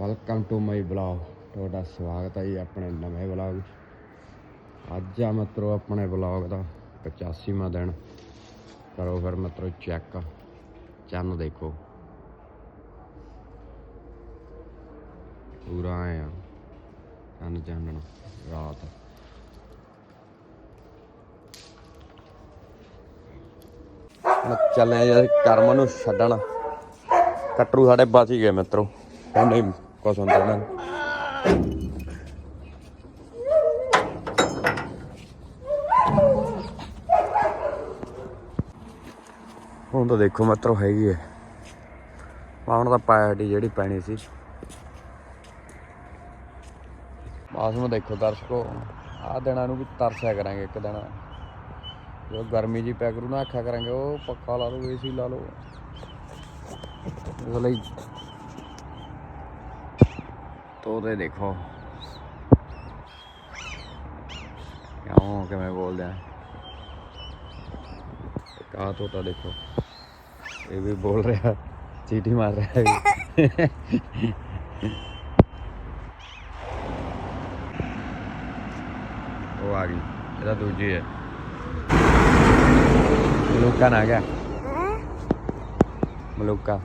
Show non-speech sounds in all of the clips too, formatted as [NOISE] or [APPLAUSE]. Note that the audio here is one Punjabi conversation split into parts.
ਵੈਲਕਮ ਟੂ ਮਾਈ ਬਲੌਗ ਤੁਹਾਡਾ ਸਵਾਗਤ ਹੈ ਜੀ ਆਪਣੇ ਨਵੇਂ ਬਲੌਗ ਅੱਜ ਆ ਮਿੱਤਰੋ ਆਪਣੇ ਬਲੌਗ ਦਾ 85ਵਾਂ ਦਿਨ। ਕਰੋ ਫਿਰ ਮਿੱਤਰੋ ਚੈੱਕ ਚੰਨ ਦੇਖੋ। ਪੂਰਾ ਆਏ ਚੰਨ ਚਾਨਣ ਰਾਤ। ਹੁਣ ਚੱਲੇ ਆ ਕਰਮ ਨੂੰ ਛੱਡਣ। ਕਟਰੂ ਸਾਡੇ ਬਚ ਹੀ ਗਏ ਮਿੱਤਰੋ। ਕਹਿੰਦੇ ਕੁਛ ਹੁਣ ਤਾਂ ਦੇਖੋ ਮਿੱਤਰੋ ਹੈਗੀ ਹੈ। ਪਾਉਣ ਦਾ ਪਾਇਟੀ ਜਿਹੜੀ ਪੈਣੀ ਸੀ। ਮੌਸਮ ਦੇਖੋ ਦਰਸ਼ਕੋ ਆ ਦਿਨਾਂ ਨੂੰ ਵੀ ਤਰਸਿਆ ਕਰਾਂਗੇ ਇੱਕ ਦਿਨ। ਜੋ ਗਰਮੀ ਜੀ ਪੈ ਕਰੂ ਨਾ, ਆਖਿਆ ਕਰਾਂਗੇ, ਉਹ ਪੱਖਾ ਲਾ ਲਓ ਏਸੀ ਲਾ ਲਓ। ਇਸ ਲਈ ਤੋਤੇ ਦੇਖੋ ਕਿਉਂ ਕਿਵੇਂ ਬੋਲਦੇ ਆ ਕਾ ਤੋਤਾ ਦੇਖੋ ਇਹ ਵੀ ਬੋਲ ਰਿਹਾ ਚੀਟੀ ਮਾਰ ਰਿਹਾ ਹੈ ਉਹ ਆ ਗਈ ਇਹਦਾ ਦੂਜੀ ਹੈ ਮਲੂਕਾ ਨਾ ਗਿਆ ਮਲੂਕਾ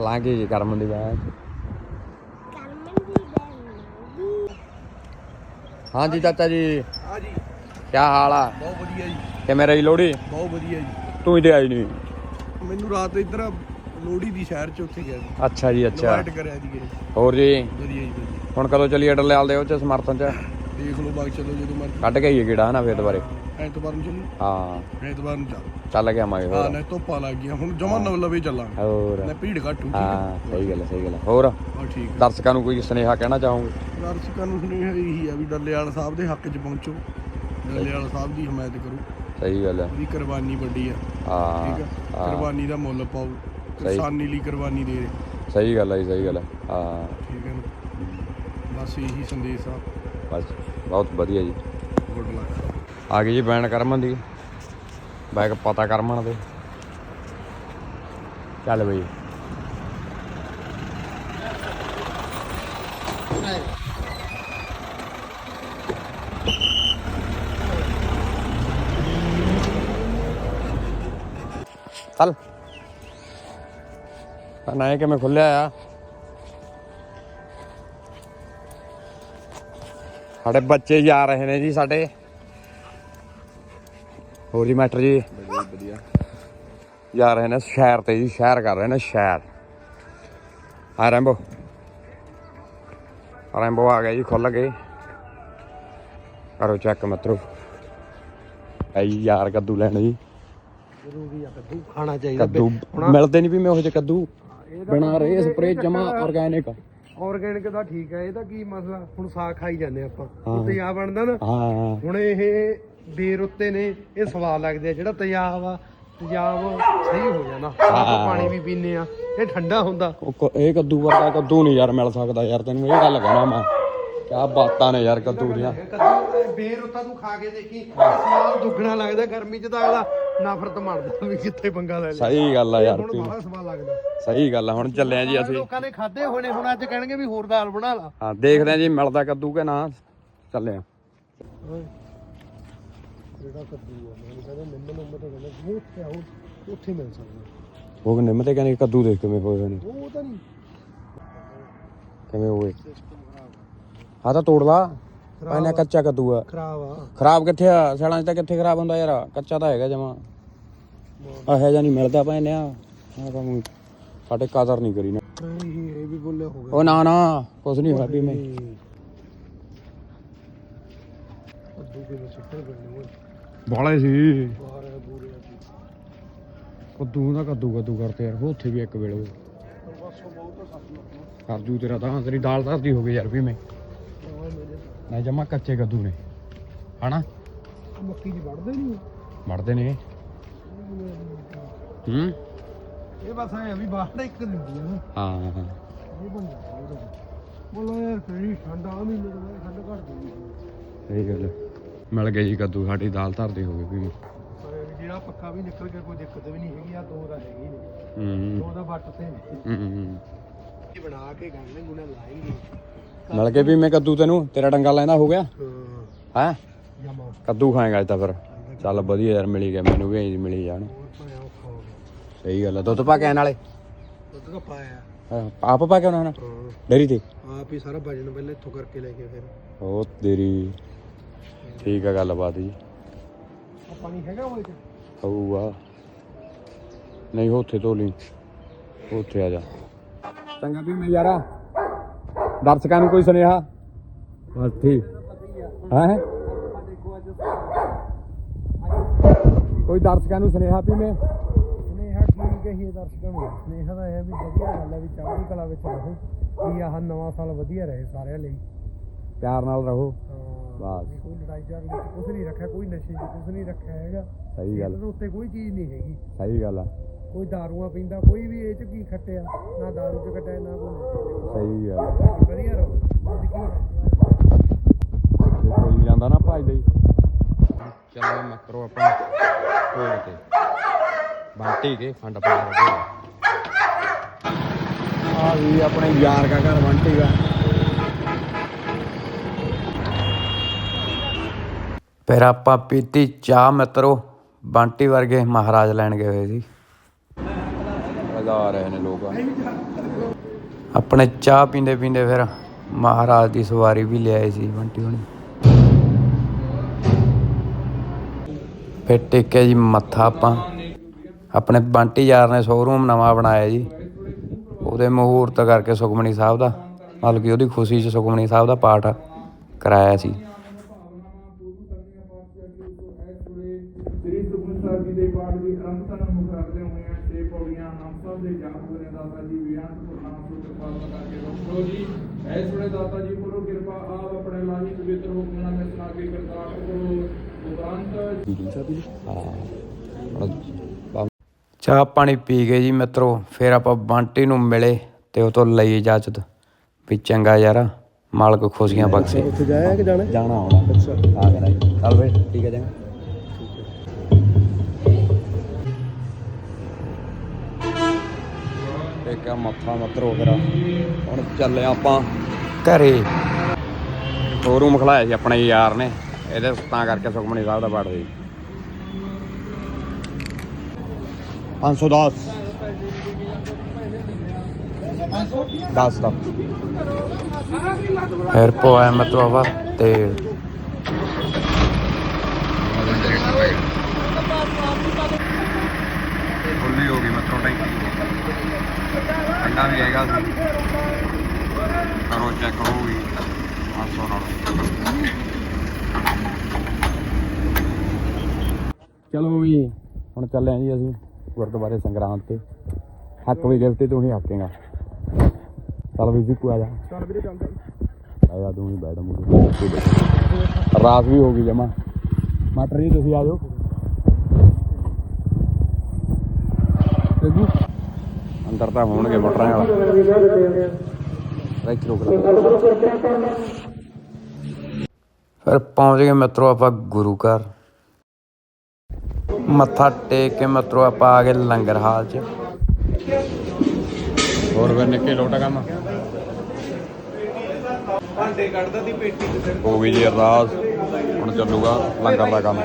ਲਾਂਗੇ ਜੀ ਕਰਮ ਦੀ ਬਾਤ ਹਾਂਜੀ ਚਾਚਾ ਜੀ। ਹਾਂ ਜੀ। ਕੀ ਹਾਲ ਆ? ਬਹੁਤ ਵਧੀਆ ਜੀ। ਕਿ ਮੇਰੀ ਲੋੜੀ ਬਹੁਤ ਵਧੀਆ ਜੀ। ਤੂੰ ਹੀ ਤੇ ਆਈ ਨਹੀਂ। ਮੈਨੂੰ ਰਾਤ ਇੱਧਰ ਲੋੜੀ ਦੀ ਸ਼ਹਿਰ ਚ ਉੱਥੇ ਗਿਆ ਸੀ ਅੱਛਾ ਜੀ ਅੱਛਾ। ਇਨਵਾਈਟ ਕਰਿਆ ਕਿਰੇ ਹੋਰ ਜੀ? ਵਧੀਆ ਜੀ ਵਧੀਆ। ਹੁਣ ਕਦੋਂ ਚੱਲੀਏ ਡਰਲਿਆਲ ਦੇ ਉਹ ਚ ਸਮਰਥਨ ਚ? ਦੇਖ ਲਓ ਬਾਗ ਚਲੋ ਜਦੋਂ ਮਰਜ਼ੀ। ਕੱਢ ਕੇ ਆਈਏ ਕਿਹੜਾ ਨਾ ਫੇਰ ਦੁਬਾਰੇ। ਐਤਵਾਰ ਨੂੰ ਚੱਲੀ। ਹਾਂ। ਐਤਵਾਰ ਨੂੰ ਚੱਲ। ਚੱਲ ਕੇ ਆਵਾਂਗੇ ਹਾਂ ਹੋਰ। ਨਾ ਧੁੱਪਾਂ ਲੱਗ ਗਈਆਂ। ਹੁਣ ਜਮਾ ਨਵ ਲਵੇ ਚੱਲਾਂਗੇ। ਹੋਰ। ਨਾ ਭੀੜ ਘੱਟੂ ਠੀਕ ਹਾਂ ਹੈ ਸਹੀ ਗੱਲ ਹੈ, ਸਹੀ ਗੱਲ ਹੈ। ਹੋਰ? ਹਾਂ ਠੀਕ ਹੈ। ਦਰਸ਼ਕਾਂ ਨੂੰ ਕੋਈ ਸੁਨੇਹਾ ਕਹਿਣਾ ਚਾਹੋਗੇ? ਦਰਸ਼ਕਾਂ ਨੂੰ ਸੁਨੇਹਾ ਇਹੀ ਆ ਵੀ ਡੱਲੇਵਾਲ ਸਾਹਿਬ ਦੇ ਹੱਕ 'ਚ ਪਹੁੰਚੋ। ਡੱਲੇਵਾਲ ਸਾਹਿਬ ਦੀ ਹਮਾਇਤ ਕਰੋ। ਸਹੀ ਗੱਲ ਹੈ। ਉਹਦੀ ਕੁਰਬਾਨੀ ਵੱਡੀ ਆ ਹਾਂ ਠੀਕ ਹੈ? ਹਾਂ, ਕੁਰਬਾਨੀ ਦਾ ਮੁੱਲ ਪਾਓ। ਕਿਸਾਨੀ ਲਈ ਕੁਰਬਾਨੀ ਦੇ ਰਹੇ। ਸਹੀ ਗੱਲ ਹੈ ਜੀ, ਸਹੀ ਗੱਲ ਹੈ। ਹਾਂ। ਠੀਕ ਹੈ ਨਾ? ਬਸ ਇਹੀ ਸੰਦੇਸ਼ ਆ। ਬਸ ਬਹੁਤ ਵਧੀਆ ਜੀ। Good luck. ਆ ਗਈ ਜੀ ਬੈਨ ਕਰਮਨ ਦੀ। ਬੈਗ ਪਤਾ ਕਰਮਨ ਦੇ। ਚੱਲ ਬਈ। ਚੱਲ। ਨਾ ਇਹ ਕਿਵੇਂ ਖੁੱਲਿਆ ਆ? ਸਾਡੇ ਬੱਚੇ ਜਾ ਰਹੇ ਨੇ ਜੀ ਸਾਡੇ। ਹੋਰ ਜੀ ਮੈਟਰ ਜੀ? ਵਧੀਆ ਜਾ ਰਹੇ ਨੇ ਸ਼ਹਿਰ ਤੇ ਜੀ ਸ਼ਹਿਰ ਕਰ ਰਹੇ ਨੇ ਸ਼ਹਿਰ। ਆ ਰੈਂਬੋ। ਰੈਂਬੋ ਆ ਗਿਆ ਜੀ ਖੁੱਲ ਗਏ ਕਰੋ ਚੈੱਕ ਮਤਰੋ। ਆਈ ਯਾਰ ਕੱਦੂ ਲੈਣ ਜੀ। ਜ਼ਰੂਰੀ ਆ ਕੱਦੂ ਖਾਣਾ ਚਾਹੀਦਾ। ਕੱਦੂ ਮਿਲਦੇ ਨਹੀਂ ਵੀ ਮੈਂ ਉਹ ਜਿਹੇ ਕੱਦੂ। ਬਣਾ ਰਹੇ ਸਪਰੇ ਜਮਾ ਆਰਗੈਨਿਕ ਆਰਗੈਨਿਕ ਦਾ ਠੀਕ ਹੈ ਇਹਦਾ ਕੀ ਮਸਲਾ? ਹੁਣ ਸਾਗ ਖਾਈ ਜਾਂਦੇ ਆਪਾਂ। ਹੁਣ ਤੇਜ਼ਾਬ ਬਣਦਾ ਨਾ। ਹਾਂ। ਹੁਣ ਇਹ ਬੇਰ ਉੱਤੇ ਨੇ ਇਹ ਸਵਾਦ ਲੱਗਦੇ ਆ ਜਿਹੜਾ ਤੇਜ਼ਾਬ ਆ ਤੇਜ਼ਾਬ ਸਹੀ ਹੋ ਜਾਣਾ। ਆਪਾਂ। ਪਾਣੀ ਵੀ ਪੀਨੇ ਆ ਇਹ ਠੰਡਾ ਹੁੰਦਾ। ਉਹ ਕ- ਇਹ ਕੱਦੂ ਵਰਗਾ ਕੱਦੂ ਨਹੀਂ ਯਾਰ ਮਿਲ ਸਕਦਾ ਯਾਰ ਤੈਨੂੰ ਇਹ ਗੱਲ ਕਹਿਣਾ ਮੈਂ। ਕਿਆ ਬਾਤਾਂ ਨੇ ਯਾਰ ਕੱਦੂ ਦੀਆਂ। ਇਹ ਕੱਦੂ ਇਹ ਬੇਰ ਉੱਤਾ ਤੂੰ ਖਾ ਕੇ ਦੇਖੀ ਸਵਾਦ ਦੁੱਗਣਾ ਲੱਗਦਾ ਗਰਮੀ ਚ ਤਾਂ ਅਗਲਾ ਨਫ਼ਰਤ ਮੰਨਦਾ ਵੀ ਕਿੱਥੇ ਪੰਗਾ ਲੈ ਲਿਆ। ਸਹੀ ਗੱਲ ਆ ਯਾਰ ਹੁਣ ਤੂੰ। ਬੜਾ ਸਵਾਦ ਲੱਗਦਾ। ਸਹੀ ਗੱਲ ਆ ਹੁਣ ਚੱਲੇ ਆ ਜੀ ਅਸੀਂ। ਲੋਕਾਂ ਨੇ ਖਾਦੇ ਹੋਣੇ ਹੁਣ ਅੱਜ ਕਹਿਣਗੇ ਵੀ ਹੋਰ ਦਾਲ ਬਣਾ ਲਾ। ਹਾਂ ਦੇਖਦੇ ਆ ਜੀ ਮਿਲਦਾ ਕੱਦੂ ਕਿ ਨਾ। ਚੱਲੇ ਆ ਜਿਹੜਾ ਕੱਦੂ ਆ? ਮੈਨੂੰ ਕਹਿੰਦਾ ਨਿੰਮ ਨਿੰਮ ਤੇ ਕਹਿੰਦਾ ਉਹ ਉੱਥੇ ਆਉ ਉੱਥੇ ਮਿਲ ਸਕਦਾ। ਉਹ ਨਿੰਮ ਤੇ ਕਹਿੰਦੇ ਕੱਦੂ ਦੇਖ ਕਿਵੇਂ ਹੋਏ ਨੇ ਉਹ ਤਾਂ ਨਹੀਂ। ਕਿਵੇਂ ਹੋਏ? ਆ ਤਾਂ ਤੋੜ ਲਾ ਪਾਇਨਾ ਕੱਚਾ ਕੱਦੂ ਆ। ਖਰਾਬ ਆ। ਖਰਾਬ ਕਿੱਥੇ ਆ? ਸੜਾਂ 'ਚ ਤਾਂ ਕਿੱਥੇ ਖਰਾਬ ਹੁੰਦਾ ਯਾਰ? ਕੱਚਾ ਤਾਂ ਹੈਗਾ ਜਮਾ। ਇਹੋ ਜਿਹਾ ਨਹੀਂ ਮਿਲਦਾ ਪੈਨੇ ਆ ਆ ਤਾਂ ਊਂ ਸਾਡੇ ਕਦਰ ਨਹੀਂ ਕਰੀ ਨਾ। ਨਹੀਂ ਇਹ ਵੀ ਬੋਲੇ ਹੋ ਗਿਆ ਉਹ ਨਾ ਨਾ ਕੁਛ ਨਹੀਂ ਹੋਇਆ ਵੀ ਮੈਂ ਕੱਦੂ ਕਿਵੇਂ ਸਿੱਟਣ ਪੈਣੇ ਓਏ ਬਾਲੇ ਸੀ। ਜੀ। ਕੱਦੂ ਦਾ ਕੱਦੂ ਕੱਦੂ ਕਰਤੇ ਯਾਰ ਉੱਥੇ ਵੀ ਇੱਕ ਵੇਲੇ। ਕਰ ਜੂ ਤੇਰਾ ਤਾਂ ਤੇਰੀ ਦਾਲ ਧਰਦੀ ਹੋ ਗਈ ਯਾਰ ਵੀ ਮੈਂ। ਨਾ ਨਾ ਜਮਾ ਕੱਚੇ ਕੱਦੂ ਨੇ। ਹਨਾ? ਮੱਕੀ ਦੀ ਵੜਦੇ ਨਹੀਂ ਮੜਦੇ ਨੇ। ਹੂੰ? ਇਹ ਬਸ ਐ ਵੀ ਬਾਹਰ ਇੱਕ ਦਿੰਦੀ ਆ ਨਾ। ਹਾਂ ਹਾਂ ਇਹ ਉਹਦਾ ਬੋਲੋ ਯਾਰ ਕਿਹੜੀ ਠੰਡਾ ਮਹੀਨੇ ਦਾ ਠੰਡ ਘੱਟ ਗਈ ਸਹੀ ਗੱਲ ਹੈ। ਮਿਲ ਗਈ ਜੀ ਕੱਦੂ ਸਾਡੀ ਦਾਲ ਧਰਦੀ ਹੋ ਗਈ ਵੀ ਜਿਹੜਾ ਪੱਕਾ ਵੀ ਨਿਕਲ ਕੇ ਕੋਈ ਦਿੱਕਤ ਵੀ ਨਹੀਂ ਹੈਗੀ ਆ ਦੋ ਦਾ ਹੈਗੀ ਨੇ। ਹੂੰ। ਦੋ ਦਾ ਵੱਟ ਤੇ ਨੇ। ਹੂੰ, ਹੂੰ ਬਣਾ ਕੇ ਗਾਣੇ ਗੁਣਾ ਲਾਏਂਗੇ। ਮਿਲ ਕੇ ਵੀ ਮੈਂ ਕੱਦੂ ਤੈਨੂੰ? ਤੇਰਾ ਡੰਗਾ ਲੈਂਦਾ ਹੋ ਗਿਆ? ਹਾਂ। ਹੈ? ਜਮਾ। ਕੱਦੂ ਖਾਏਗਾ ਅੱਜ ਤਾਂ ਫਿਰ। ਚੱਲ ਵਧੀਆ ਯਾਰ ਮਿਲੀ ਗਿਆ ਮੈਨੂੰ ਵੀ ਇੰਜ ਮਿਲੀ ਜਾਣ। ਹੋਰ ਪਾਇਆ ਗਿਆ ਸਹੀ ਗੱਲ ਆ। ਦੁੱਧ ਪਾ ਕੇ ਆਣ ਵਾਲੇ? ਦੁੱਧ ਤਾਂ ਪਾਇਆ। ਹਾਂ, ਆਪ ਪਾ ਕੇ ਆਉਣਾ ਹੁਣ? ਹਾਂ। ਡੇਰੀ ਤੇ? ਆਪ ਹੀ ਸਾਰਾ ਵਜਨ ਪਹਿਲਾਂ ਇੱਥੋਂ ਕਰਕੇ ਲੈ ਕੇ ਫਿਰ। ਉਹ ਤੇਰੀ ਠੀਕ ਆ ਗੱਲਬਾਤ ਜੀ। ਆ ਪਾਣੀ ਹੈਗਾ ਉਹ ਚ ਹੋਊਗਾ। ਨਹੀਂ ਉੱਥੇ ਧੋ ਲਈ ਉੱਥੇ ਆ ਜਾ। ਚੰਗਾ ਵੀ ਮੈਂ ਯਾਰਾ। ਦਰਸ਼ਕਾਂ ਨੂੰ ਕੋਈ ਸੁਨੇਹਾ? ਬਸ ਠੀਕ। ਹੈ? ਕੋਈ ਦਰਸ਼ਕਾਂ ਨੂੰ ਸੁਨੇਹਾ ਵੀ ਮੈਂ? ਸਨੇਹਾ ਕੀ ਕਹੀਏ ਦਰਸ਼ਕਾਂ ਨੂੰ? ਸਨੇਹਾ ਦਾ ਇਹ ਵੀ ਵਧੀਆ ਗੱਲ ਹੈ ਵੀ ਚੜ੍ਹਦੀ ਕਲਾ ਵਿੱਚ ਰਹੋ। ਵੀ ਆਹ ਨਵਾਂ ਸਾਲ ਵਧੀਆ ਰਹੇ ਸਾਰਿਆਂ ਲਈ। ਪਿਆਰ ਨਾਲ ਰਹੋ। ਹਾਂ। ਬਸ। ਵੀ ਕੋਈ ਲੜਾਈ ਝਗੜੇ ਵਿੱਚ ਕੁਝ ਨਹੀਂ ਰੱਖਿਆ ਕੋਈ ਨਸ਼ੇ 'ਚ ਕੁਝ ਨਹੀਂ ਰੱਖਿਆ ਹੈਗਾ। ਸਹੀ ਗੱਲ। ਇਹਦੇ ਉੱਤੇ ਕੋਈ ਚੀਜ਼ ਨਹੀਂ ਹੈਗੀ। ਸਹੀ ਗੱਲ ਆ। ਕੋਈ ਦਾਰੂਆਂ ਪੀਂਦਾ ਕੋਈ ਵੀ ਇਹ 'ਚ ਕੀ ਖੱਟਿਆ ਨਾ ਦਾਰੂ 'ਚ ਖੱਟਿਆ ਨਾ ਕੋਈ ਨਸ਼ੇ 'ਚ। ਸਹੀ ਗੱਲ ਆ। ਵਧੀਆ ਰਹੋ। ਜ਼ਿੰਦਗੀ ਹੈ ਜੇ ਕੋਈ ਜਾਂਦਾ ਨਾ ਭਾਈ ਲਈ ਚਲੋ ਮਕਰੋ ਆਪਾਂ ਹੋਰ ਤੇ ਬਾਂਟੀ ਕੇ ਖੰਡ ਪਾ ਰਹੇ ਆ ਵੀ ਆਪਣੇ ਯਾਰ ਦਾ ਘਰ ਬੰਟੀ ਦਾ। ਫਿਰ ਆਪਾਂ ਪੀਤੀ ਚਾਹ ਮਿੱਤਰੋ ਬੰਟੀ ਵਰਗੇ ਮਹਾਰਾਜ ਲੈਣ ਗਏ ਹੋਏ ਸੀ। ਲਗਾ ਰਹੇ ਨੇ ਲੋਕ ਆਪਣੇ ਚਾਹ ਪੀਂਦੇ ਪੀਂਦੇ ਫਿਰ ਮਹਾਰਾਜ ਦੀ ਸਵਾਰੀ ਵੀ ਲਿਆਏ ਸੀ ਬੰਟੀ ਹੁਣੀ। ਫਿਰ ਟੇਕਿਆ ਜੀ ਮੱਥਾ ਆਪਾਂ। ਆਪਣੇ ਬੰਟੀ ਯਾਰ ਨੇ ਸ਼ੋਰੂਮ ਨਵਾਂ ਬਣਾਇਆ ਜੀ। ਉਹਦੇ ਮਹੂਰਤ ਕਰਕੇ ਸੁਖਮਣੀ ਸਾਹਿਬ ਦਾ ਮਤਲਬ ਕਿ ਉਹਦੀ ਖੁਸ਼ੀ 'ਚ ਸੁਖਮਣੀ ਸਾਹਿਬ ਦਾ ਪਾਠ ਕਰਾਇਆ ਸੀ। ਸ੍ਰੀ ਸੁਖਮਨੀ ਸਾਹਿਬ ਜੀ ਦੇ ਪਾਠ ਦੀ ਅਰੰਭਤਾ ਨੂੰ ਮੁੱਖ ਰੱਖਦੇ ਹੋਏ ਛੇ ਪੌੜੀਆਂ ਨਾਮ ਸਾਹਿਬ ਦੇ ਜਾਪ ਕਰੇ ਦਾਤਾ ਜੀ ਵਿਆੰਤ ਗੁਰਨਾਮ ਤੋਂ ਕਿਰਪਾ ਕਰਕੇ ਬਖਸ਼ੋ ਜੀ। ਐਸ ਵੇਲੇ ਦਾਤਾ ਜੀ ਕਰੋ ਕਿਰਪਾ ਆਪ ਆਪਣੇ ਲਾਹੀ ਪਵਿੱਤਰ ਹੁਕਮਾਂ ਵਿੱਚ ਸੁਣਾ ਕੇ ਕਰਤਾਰ ਕਰੋ ਉਪਰੰਤ। ਚਾਹ ਪਾਣੀ ਪੀ ਗਏ ਜੀ ਮਿੱਤਰੋ ਫਿਰ ਆਪਾਂ ਬੰਟੀ ਨੂੰ ਮਿਲੇ ਤੇ ਉਹ ਤੋਂ ਲਈ ਇਜਾਜ਼ਤ ਵੀ ਚੰਗਾ ਯਾਰ ਮਾਲਕ ਖੁਸ਼ੀਆਂ ਬਖਸ਼ੇ। ਉੱਥੇ ਜਾਇਆ ਕਿ ਜਾਣਾ? ਜਾਣਾ ਆਉਣਾ। ਅੱਛਾ। ਆ ਗਿਆ ਜੀ। ਚੱਲ ਵੇ ਠੀਕ ਹੈ ਚੰਗਾ ਇੱਕ ਆ ਮੱਥਾ ਮੱਤਰੋ ਫਿਰ ਹੁਣ ਚੱਲੇ ਆਪਾਂ ਘਰੇ। ਸ਼ੋਰੂਮ ਖਲਾਇਆ ਸੀ ਆਪਣੇ ਯਾਰ ਨੇ। ਇਹਦੇ ਤਾਂ ਕਰਕੇ ਸੁਖਮਣੀ ਸਾਹਿਬ ਦਾ ਪਾਠ ਸੀ 510 10 ਦਾ ਫਿਰ ਪੋਇਆ ਮਤਵਾ ਤੇ ਫੁੱਲੀ ਹੋ ਗਈ ਮਤਰੋ ਟੈਂਕੀ ਠੰਡਾ ਵੀ ਹੈਗਾ ਸੀ। ਕਰੋ ਚੈੱਕ ਹੋਊਗੀ 500 ਨਾਲ। ਚਲੋ ਵੀ ਹੁਣ ਚੱਲੇ ਆਂ ਜੀ ਅਸੀਂ ਗੁਰਦੁਆਰੇ ਸੰਗਰਾਮ ਤੇ। ਹੱਕ ਵੀ ਗਿਫਟ ਤੂੰ ਹੀ ਹੱਕੇਗਾ। ਚੱਲ ਵੀ ਜੀ ਆ ਜਾ। ਚੱਲ ਵੀਰੇ ਚੱਲਦਾ ਆਇਆ ਤੂੰ ਹੀ ਬੈਠ ਮੁੰਡੇ ਰਾਤ ਵੀ ਹੋ ਗਈ ਜਮਾ। ਮਾਟਰ ਜੀ ਤੁਸੀਂ ਆ ਜਾਓ। ਤੇਗੂ ਅੰਦਰ ਤਾਂ ਹੋਣਗੇ ਮਟਰਾਂ ਵਾਲਾ। ਰਾਈਟ ਰੋਕ ਫਿਰ ਪਹੁੰਚ ਗਏ ਮਿੱਤਰੋ ਆਪਾਂ ਗੁਰੂ ਘਰ। ਮੱਥਾ ਟੇਕ ਕੇ ਮਿੱਤਰੋ ਆਪਾਂ ਆ ਗਏ ਲੰਗਰ ਹਾਲ 'ਚ। ਹੋਰ ਵੀ ਨਿੱਕੇ ਲੋਟਾ ਕੰਮ? ਭਾਂਡੇ ਕੱਢਦਾ ਦੀ ਪੇਟੀ ਤੇ ਹੋ ਗਈ ਜੀ ਅਰਦਾਸ। ਹੁਣ ਚੱਲੂਗਾ ਲੰਗਰ ਦਾ ਕੰਮ।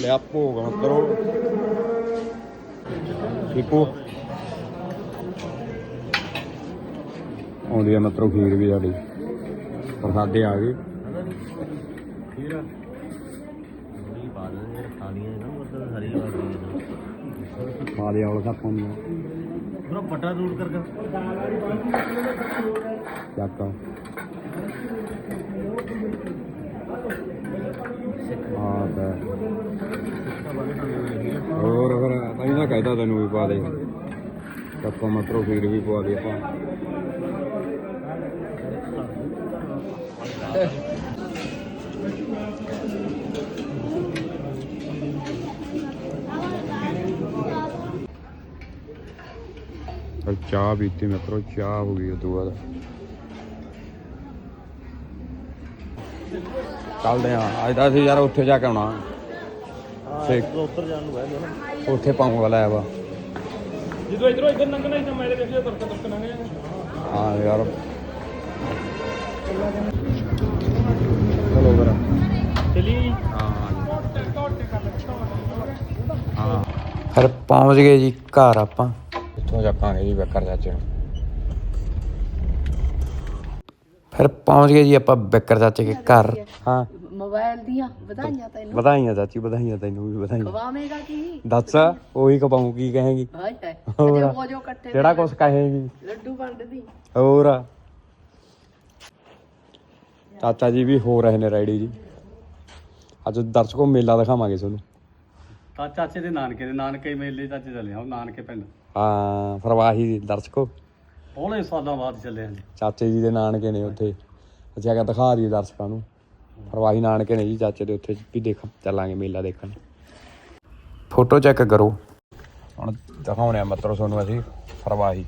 ਲਿਆ ਭੋਗ ਮਿੱਤਰੋ। ਠੀਕੂ ਆਉਂਦੀ ਆ ਮਿੱਤਰੋ ਖੀਰ ਵੀ ਸਾਡੀ। ਪ੍ਰਸਾਦੇ ਆ ਗਏ। ਪਾ ਦੇ ਔਲ ਸੱਪ ਹੁੰਦੀ ਬਰੋ ਪਟਾ ਰੂਟ ਕਰ ਚੱਕ ਹਾਂ ਤਾਂ ਹੋਰ ਫਿਰ, ਤਾਂ ਇਹਨਾਂ ਕਹਿਦਾ ਤੈਨੂੰ ਵੀ ਪਾ ਦੇ। ਚੱਕੋ ਮਟਰੋ ਖੀਰ ਵੀ ਪਵਾ ਦੇ ਆਪਾਂ। ਫਿਰ ਚਾਹ ਪੀਤੀ ਮਿੱਤਰੋ ਚਾਹ ਹੋ ਗਈ ਉਦੋਂ ਬਾਅਦ। ਚੱਲਦੇ ਆ ਅੱਜ ਤਾਂ ਅਸੀਂ ਯਾਰ ਉੱਥੇ ਜਾ ਕੇ ਆਉਣਾ। ਤੇ ਉੱਤਰ ਜਾਣ ਨੂੰ ਬਹਿ ਗਿਆ ਉੱਥੇ ਪਾਉਂ ਵਾਲਾ ਆ ਵਾ। ਜਦੋਂ ਇਧਰੋਂ ਇਧਰ ਲੰਘਣਾ ਸੀ ਤਾਂ ਮੈਂ ਵੇਖਿਆ ਤੁਰਕ ਤੁਰਕ ਲੰਘ ਜਾਣਾ ਹਾਂ ਯਾਰ। ਚਲੋ ਫਿਰ। ਚਲੀ। ਹਾਂ। ਫਿਰ ਪਹੁੰਚ ਗਏ ਜੀ ਘਰ ਆਪਾਂ। ਇੱਥੋਂ ਚੱਕਾਂਗੇ ਜੀ ਬੱਕਰ ਚਾਚੇ ਨੂੰ। ਫਿਰ ਪਹੁੰਚ ਗਏ ਜੀ ਆਪਾਂ ਬੱਕਰ ਚਾਚੇ ਦੇ ਘਰ। ਹਾਂ। ਮੋਬਾਈਲ ਦੀਆਂ ਵਧਾਈਆਂ ਤੈਨੂੰ। ਵਧਾਈਆਂ ਚਾਚੀ ਵਧਾਈਆਂ ਤੈਨੂੰ ਵੀ ਵਧਾਈਆਂ। ਖਵਾਵੇਂਗਾ ਕੀ? ਦੱਸ ਉਹੀ ਕਪਾਉਂ ਕੀ ਕਹੇਗੀ? ਹਾਏ ਹਾਏ ਹੋਰ। ਉਹ ਜੋ ਇਕੱਠੇ ਕਿਹੜਾ ਕੁਛ ਕਹੇਗੀ? ਲੱਡੂ ਵੰਡਦੀ। ਹੋਰ। ਚਾਚਾ ਜੀ ਵੀ ਹੋ ਰਹੇ ਨੇ ਰੈਡੀ ਜੀ। ਅੱਜ ਦਰਸ਼ਕੋ ਮੇਲਾ ਦਿਖਾਵਾਂਗੇ ਤੁਹਾਨੂੰ। ਤਾਂ ਚਾਚੇ ਦੇ ਨਾਨਕੇ ਦੇ ਨਾਨਕੇ ਮੇਲੇ ਚਾਚੇ ਚੱਲੇ ਹਾਂ ਨਾਨਕੇ ਪਿੰਡ। ਹਾਂ ਫਰਵਾਹੀ ਦਰਸ਼ਕੋ। ਬੋਲੇ ਸਾਲਾਂ ਬਾਅਦ ਚੱਲੇ ਹਾਂ ਚਾਚੇ ਜੀ ਦੇ ਨਾਨਕੇ ਨੇ ਉੱਥੇ। ਅਸੀਂ ਆ ਕੇ ਦਿਖਾ ਦਈਏ ਦਰਸ਼ਕਾਂ ਨੂੰ। ਫਰਵਾਹੀ ਨਾਨਕੇ ਨੇ ਜੀ ਚਾਚੇ ਦੇ ਉੱਥੇ ਵੀ ਦੇਖ ਚੱਲਾਂਗੇ ਮੇਲਾ ਦੇਖਣ। ਫੋਟੋ ਚੈੱਕ ਕਰੋ। ਹੁਣ ਦਿਖਾਉਣੇ ਆ ਮਤਰੋ ਤੁਹਾਨੂੰ ਅਸੀਂ ਫਰਵਾਹੀ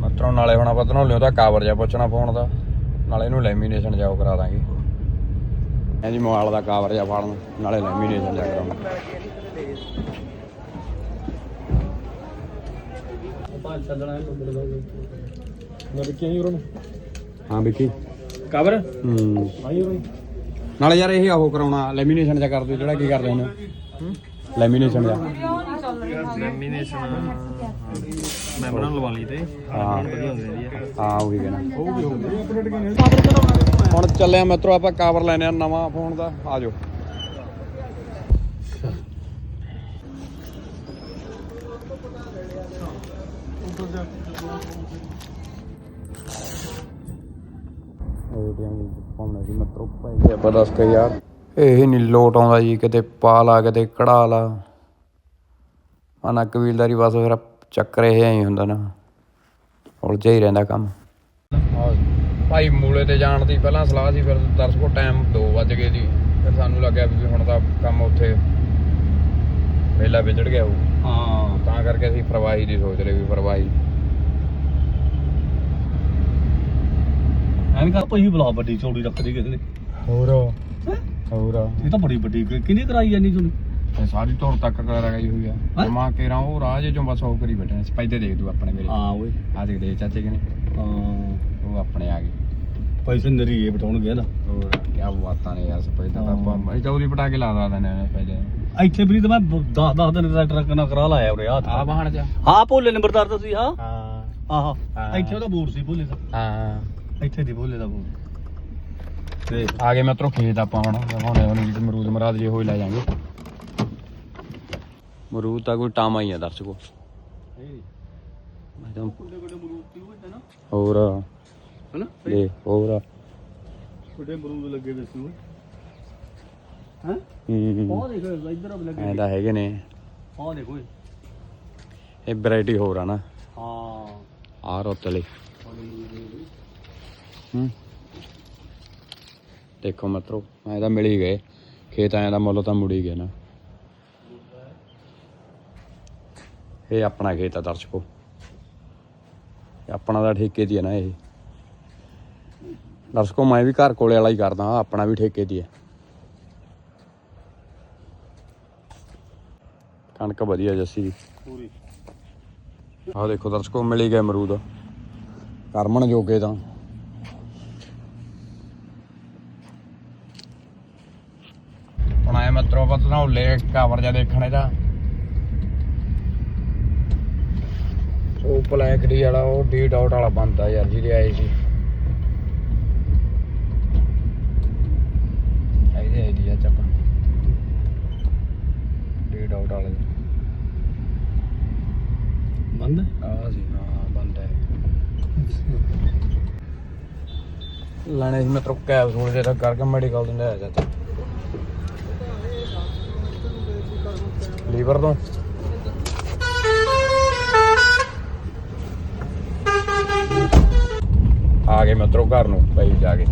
ਮਤਰੋ ਨਾਲੇ ਹੁਣ ਆਪਾਂ ਤੁਹਾਨੂੰ ਲਿਓ ਤਾਂ ਕਾਵਰ ਜਿਹਾ ਪੁੱਛਣਾ ਫੋਨ ਦਾ। ਨਾਲੇ ਇਹਨੂੰ ਲੈਮੀਨੇਸ਼ਨ ਜਾਓ ਕਰਾ ਦਾਂਗੇ। ਇਹ ਜੀ ਮੋਬਾਈਲ ਦਾ ਕਾਵਰ ਜਿਹਾ ਫੜਨ ਨਾਲੇ ਲੈਮੀਨੇਸ਼ਨ ਜਾ ਕਰਾਉਣਾ ਚੱਲਣਾ ਮੈਂ ਵਿੱਕੀ ਆਈ ਉਹਨਾਂ ਹਾਂ ਵਿੱਕੀ। ਕਵਰ ਹੂੰ। ਨਾਲੇ ਯਾਰ ਇਹ ਆਹੋ ਕਰਾਉਣਾ ਲੈਮੀਨੇਸ਼ਨ ਜਾਂ ਕਰ ਦਿਓ ਜਿਹੜਾ ਕੀ ਕਰਦੇ ਹੁਣ? ਲੈਮੀਨੇਸ਼ਨ ਜਾਂ ਲੈਮੀਨੇਸ਼ਨ ਮੈਂਬਰਾਂ ਲਵਾ ਲਈ ਤੇ। ਹਾਂ। ਵਧੀਆ ਹੋ ਉਹੀ ਕਹਿਣਾ। ਹੁਣ ਚੱਲੇ ਆ ਮਿੱਤਰੋ ਆਪਾਂ ਕਵਰ ਲੈਣੇ ਆ ਨਵਾਂ ਫੋਨ ਦਾ। ਆ ਜਾਓ। ਜੀ ਭਾਈ ਆਪਾਂ ਦੱਸ ਕੇ ਯਾਰ। ਇਹ ਨਹੀਂ ਲੋਟ ਆਉਂਦਾ ਜੀ ਕਿਤੇ ਪਾ ਲਾ ਕਿਤੇ ਕਢਾ ਲਾ। ਮਨਾ ਕਬੀਲਦਾਰੀ ਬਸ ਫਿਰ ਚੱਕਰ ਇਹ ਐਂ ਹੁੰਦਾ ਨਾ ਉਲਝਿਆ ਹੀ ਰਹਿੰਦਾ ਕੰਮ। ਭਾਈ ਮੂਲੇ ਤੇ ਜਾਣ ਦੀ ਪਹਿਲਾਂ ਸਲਾਹ ਸੀ ਫਿਰ ਦਰਸ਼ਕੋ ਟਾਈਮ 2 ਵੱਜ ਗਏ ਦੀ ਫਿਰ ਸਾਨੂੰ ਲੱਗਿਆ ਵੀ ਹੁਣ ਤਾਂ ਕੰਮ ਉੱਥੇ ਵੇਲਾ ਵਿਜੜ ਗਿਆ ਹੋਊ। ਹਾਂ। ਤਾਂ ਕਰਕੇ ਅਸੀਂ ਪ੍ਰਵਾਹੀ ਦੀ ਸੋਚ ਰਹੇ ਵੀ ਪ੍ਰਵਾਹੀ ਐਵੇਂ ਕਾ ਪਈ ਬਲਾ ਵੱਡੀ ਚੌੜੀ ਰੱਖਦੀ ਕਿਸੇ ਨੇ। ਹੋਰ? ਹੋਰ? ਇਹ ਤਾਂ ਬੜੀ ਵੱਡੀ ਕਿਹਨੇ ਕਰਾਈ ਜਾਨੀ ਤੁਹਾਨੂੰ ਇਹ ਸਾਰੀ ਧੁਰ ਤੱਕ ਕਰਾ ਗਈ ਹੋਈ ਆ? ਮਾਂ ਕੇ ਰਾਂ ਉਹ ਰਾਹ ਚੋਂ ਬਸ ਉਹ ਕਰੀ ਬੈਠੇ ਨੇ ਸਪੈਦੇ ਦੇਖ ਤੂੰ ਆਪਣੇ ਮੇਰੇ। ਹਾਂ ਓਏ। ਆ ਦੇਖ ਦੇ ਚਾਚੇ ਕਿਨੇ ਹਾਂ। ਉਹ ਆਪਣੇ ਆ ਗਏ। ਪੈਸੇ ਨਰੀਏ ਬਟਾਉਣਗੇ ਨਾ। ਹੋਰ ਕੀ ਬਾਤਾਂ ਨੇ ਯਾਰ ਸਪੈਦਾ ਤਾਂ ਆਪਾਂ ਅਸੀਂ ਚੌਧਰੀ ਪਟਾ ਕੇ ਲਾ ਦਿੰਦੇ ਨੇ ਪਹਿਲੇ ਇੱਥੇ ਵੀ ਤਾਂ ਮੈਂ 10 10 ਦਿਨ ਦਾ ਟਰੱਕ ਨਾਲ ਕਰਾ ਲਾਇਆ ਉਰੇ ਆ ਆ ਵਾਹਣ ਜਾ ਹਾਂ ਭੋਲੇ ਨੰਬਰਦਾਰ ਤਾਂ ਸੀ ਹਾਂ? ਹਾਂ। ਆਹ ਹਾਂ। ਇੱਥੇ ਉਹਦਾ ਬੋਰ ਸੀ ਭੋਲੇ ਦਾ। ਹਾਂ। ਇੱਥੇ ਦੀ ਭੋਲੇ ਦਾ ਬੋਰ ਤੇ ਆ ਗਏ ਮਿੱਤਰੋ ਖੇਤ ਆਪਾਂ ਹੁਣ। ਹੁਣ ਜਿਹੜੇ ਮਰੂਦ ਮਰਾਦ ਜੇ ਹੋਈ ਲੈ ਜਾਾਂਗੇ। ਮਰੂਦ ਤਾਂ ਕੋਈ ਟਾਮਾ ਹੀ ਆ ਦਰਸ਼ਕੋ। ਮੈਂ ਤਾਂ ਹੋਰ। ਹਨਾ? ਦੇ ਹੋਰ। ਛੋਟੇ ਬਰੂਦ ਲੱਗੇ ਵੇ ਸੀ ਹਾਂ? ਹੂੰ ਆਹ ਦੇਖ ਇੱਧਰ ਆ ਲੱਗੇ ਐਂ ਤਾਂ ਹੈਗੇ ਨੇ। ਆਹ ਦੇਖੋ ਇਹ। ਵੈਰਾਈਟੀ ਹੋਰ ਆ ਨਾ। ਹਾਂ। ਆ ਰੋਤਲੇ ਹੂੰ। ਦੇਖੋ ਮਿੱਤਰੋ ਐਂ ਤਾਂ ਮਿਲ ਹੀ ਗਏ। ਖੇਤ ਆਇਆ ਦਾ ਮੁੱਲ ਤਾਂ ਮੁੜ ਹੀ ਗਿਆ ਨਾ। ਇਹ ਆਪਣਾ ਖੇਤ ਆ ਦਰਸ਼ਕੋ। ਆਪਣਾ ਦਾ ਠੇਕੇ ਦੀ ਹੈ ਨਾ ਇਹ। ਦਰਸ਼ਕੋ ਮੈਂ ਵੀ ਘਰ ਕੋਲੇ ਵਾਲਾ ਹੀ ਕਰਦਾ ਆਪਣਾ ਵੀ ਠੇਕੇ ਦੀ ਹੈ ਕਣਕ ਵਧੀਆ ਜੱਸੀ ਦੀ। ਪੂਰੀ। ਆਹ ਦੇਖੋ ਦਰਸ਼ਕੋ ਮਿਲ ਹੀ ਗਏ ਅਮਰੂਦ। ਕਰਮਣ ਜੋਗੇ ਤਾਂ ਹੁਣ ਆਏ ਮਤਰੋ ਪਤਾ ਨਾ ਲੈ ਕਵਰ ਜਾ ਦੇਖਣੇ ਦਾ ਉਹ ਬਲੈਕ ਡੀ ਵਾਲਾ ਉਹ ਡੀ ਡਾਟ ਵਾਲਾ ਬੰਦਾ ਯਾਰ ਜਿਹਦੇ ਆਏ ਸੀ। ਇਹਦੇ ਆਈ ਦੀ ਆ ਚੱਪਾ ਡੀ ਡਾਟ ਵਾਲੇ। ਬੰਦ? ਆ ਸੀ ਹਾਂ ਬੰਦ ਹੈ। ਲੈਣੇ ਸੀ ਮੈਂ ਤਰੋ ਕੈਪਸੂਲ ਜਿਹੜਾ ਕਰਕੇ ਮੈਡੀਕਲ ਤੋਂ ਲਿਆ ਜਾਂਦਾ ਲੀਵਰ ਤੋਂ। ਆ ਗਏ ਮਿੱਤਰੋ ਘਰ ਨੂੰ ਪਈ ਜਾ ਕੇ।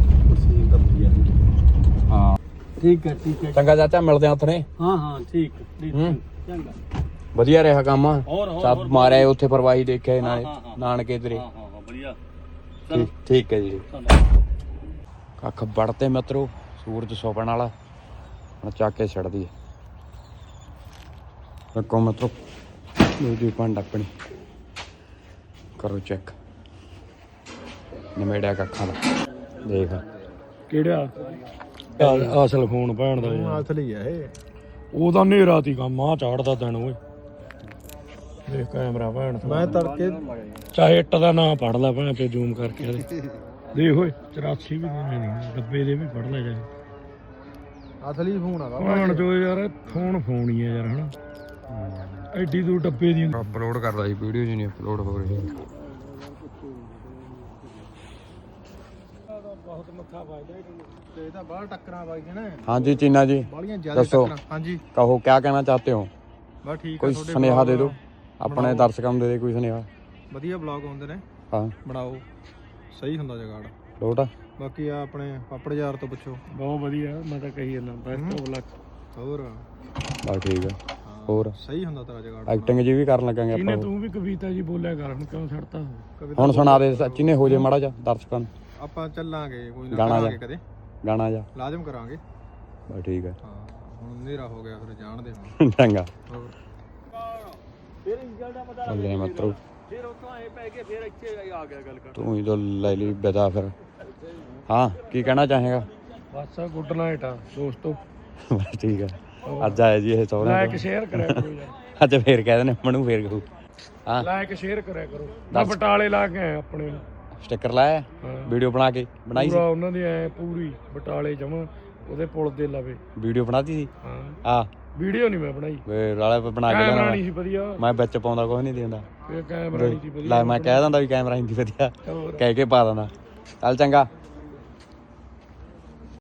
ਹਾਂ। ਠੀਕ ਹੈ ਠੀਕ ਹੈ। ਚੰਗਾ ਚਾਚਾ ਮਿਲਦੇ ਆ ਉੱਥੇ। ਹਾਂ ਹਾਂ ਠੀਕ ਠੀਕ ਹੂੰ। ਚੰਗਾ। ਵਧੀਆ ਰਿਹਾ ਕੰਮ। ਹੋਰ ਹੋਰ ਸਭ ਹੋਰ ਮਾਰਿਆ ਉੱਥੇ ਪਰਵਾਹੀ ਦੇਖਿਆ ਨਾਲੇ ਹਾਂ, ਹਾਂ। ਨਾਨਕੇ ਤੇਰੇ। ਹਾਂ ਹਾਂ ਹਾਂ, ਵਧੀਆ। ਚਲੋ। ਠੀਕ ਠੀਕ ਹੈ ਜੀ। ਕੱਖ ਵੜਤੇ ਮਿੱਤਰੋ ਸੂਰਜ ਸੁਪਣ ਵਾਲਾ। ਹੁਣ ਚੱਕ ਕੇ ਛੱਡਦੀ ਹੈ। ਮਿੱਤਰੋ ਦੂਜੀ ਪੰਡ ਆਪਣੀ। ਕਰੋ ਚੈੱਕ ਨਮੇੜਿਆ ਕੱਖਾਂ ਦਾ। ਦੇਖ। ਕਿਹੜਾ? ਅਸਲ ਫੋਨ ਭੈਣ ਦਾ ਯਾਰ ਅਸਲੀ ਹੈ ਇਹ। ਉਹਦਾ ਨੇਰਾ ਤੀ ਕੰਮ ਆ ਚੜਦਾ ਦਿਨ ਓਏ। ਦੇਖ ਕੈਮਰਾ ਭੈਣ। ਮੈਂ ਤੜਕੇ ਚਾਹੇ ਇੱਟ ਦਾ ਨਾਂ ਪੜ ਲੈ ਭੈਣ ਤੇ ਜ਼ੂਮ ਕਰਕੇ ਇਹਦੇ। ਦੇਖ ਓਏ 84 ਵੀ ਨਹੀਂ ਨਹੀਂ ਡੱਬੇ ਦੇ ਵੀ ਪੜ ਲੈ ਜਾ। ਅਸਲੀ ਫੋਨ ਹੈਗਾ ਭੈਣ ਜੋ ਯਾਰ ਫੋਨ ਫੋਨ ਹੀ ਆ ਯਾਰ ਹਨਾ। ਐਡੀ ਦੂਰ ਡੱਬੇ ਦੀ। ਅਪਲੋਡ ਕਰਦਾ ਸੀ ਵੀਡੀਓ ਜੀ ਨਹੀਂ ਅਪਲੋਡ ਹੋ ਰਹੀ। ਬਹੁਤ ਮੱਥਾ ਵੱਜਦਾ ਤੇ। ਇਹਦਾ ਬਾਹਰ ਟੱਕਰਾਂ ਵੱਜਦੀਆਂ ਨੇ। ਹਾਂਜੀ ਚੀਨਾ ਜੀ ਬਾਲੀਆਂ ਜ਼ਿਆਦਾ ਦੱਸੋ। ਟੱਕਰਾਂ। ਹਾਂਜੀ। ਕਹੋ ਕੀ ਕਹਿਣਾ ਚਾਹਤੇ ਹੋ? ਬਸ ਠੀਕ ਕੋਈ ਸੁਨੇਹਾ ਦੇ ਦਿਓ। ਆਪਣੇ ਦਰਸ਼ਕਾਂ ਨੂੰ ਦੇ ਦੇ ਕੋਈ ਸੁਨੇਹਾ। ਵਧੀਆ ਬਲੌਗ ਆਉਂਦੇ ਨੇ। ਹਾਂ। ਬਣਾਓ। ਸਹੀ ਹੁੰਦਾ ਜਗਾੜ। ਲੋਟ ਆ? ਬਾਕੀ ਆ ਆਪਣੇ ਪਾਪੜ ਯਾਰ ਤੋਂ ਪੁੱਛੋ। ਬਹੁਤ ਵਧੀਆ ਮੈਂ ਤਾਂ ਕਹੀ ਜਾਂਦਾ ਬੈਸਟ ਆਫ ਲੱਕ ਹੋਰ? ਬਸ ਠੀਕ ਆ। ਹੋਰ। ਸਹੀ ਹੁੰਦਾ ਤੇਰਾ ਜਗਾੜ ਐਕਟਿੰਗ ਜੀ ਵੀ ਕਰਨ ਲੱਗਾਂਗੇ ਇਹਨੇ ਆਪਾਂ। ਤੂੰ ਵੀ ਕਵਿਤਾ ਜੀ ਬੋਲਿਆ ਕਰ ਹੁਣ ਕਿਉਂ ਛੱਡਤਾ ਹੁਣ ਸੁਣਾ ਦੇ ਸੱਚੀ ਨੇ ਹੋ ਜੇ ਮਾੜਾ ਜਾ ਦਰਸ਼ਕਾਂ ਨੂੰ। ਆਪਾਂ ਚੱਲਾਂਗੇ ਕੋਈ ਨਾ ਗਾਣਾ ਕਰਾਂਗੇ ਜਾ। ਕਦੇ। ਗਾਣਾ ਜਾ। ਲਾਜ਼ਮ ਕਰਾਂਗੇ। ਬਸ ਠੀਕ ਆ ਹਾਂ ਹੁਣ ਹਨੇਰਾ ਹੋ ਗਿਆ ਫਿਰ ਜਾਣਦੇ ਹੁਣ। [LAUGHS] ਚੰਗਾ। ਹੋਰ। ਚੱਲੇ ਮਤਰੋ। ਫਿਰ ਉਤੋਂ ਆਏ ਪੈ ਕੇ ਫਿਰ ਇੱਥੇ ਆ ਗਿਆ ਗੱਲ ਕਰ ਤੂੰ ਹੀ ਤਾਂ ਲੈ ਲਈ ਬਦਾ ਫਿਰ। ਹਾਂ ਕੀ ਕਹਿਣਾ ਚਾਹੇਗਾ? ਬਸ ਗੁੱਡ ਨਾਈਟ ਆ ਦੋਸਤੋ। ਬਸ ਠੀਕ ਆ ਅੱਜ ਆਇਆ ਜੀ ਇਹ ਸਹੁਰੇ ਲਾਈਕ ਸ਼ੇਅਰ ਕਰਿਆ ਕਰੋ ਯਾਰ। [LAUGHS] ਅੱਜ ਫੇਰ ਕਹਿ ਦਿੰਦੇ ਮਨੂ ਫੇਰ ਕਹੂ। ਹਾਂ। ਲਾਈਕ ਸ਼ੇਅਰ ਕਰਿਆ ਕਰੋ। ਮੈਂ ਬਟਾਲੇ ਲਾ ਕੇ ਆਇਆ ਆਪਣੇ ਨੂੰ। ਸਟicker ਲਾਇਆ? ਵੀਡੀਓ ਬਣਾ ਕੇ ਬਣਾਈ ਸੀ? ਪੂਰਾ ਉਹਨਾਂ ਦੀ ਐ ਪੂਰੀ ਬਟਾਲੇ ਜਮਾ ਉਹਦੇ ਪੁਲ ਦੇ ਲਵੇ। ਵੀਡੀਓ ਬਣਾਤੀ ਸੀ? ਹਾਂ। ਆ ਵੀਡੀਓ ਨਹੀਂ ਮੈਂ ਬਣਾਈ। ਵੇ ਰਾਲੇ ਬਣਾ ਕੇ ਕੈਮਰਾ ਲਿਆਉਣਾ। ਨਹੀਂ ਸੀ ਵਧੀਆ। ਮੈਂ ਵਿੱਚ ਪਾਉਂਦਾ ਕੁਝ ਨਹੀਂ ਦਿੰਦਾ। ਕੈਮਰਾ ਨਹੀਂ ਸੀ ਵਧੀਆ। ਲੈ ਮੈਂ ਕਹਿ ਦਿੰਦਾ ਵੀ ਕੈਮਰਾ hindi ਵਧੀਆ। ਹੋਰ। ਕਹਿ ਕੇ ਪਾ ਦਿੰਦਾ। ਚੱਲ ਚੰਗਾ।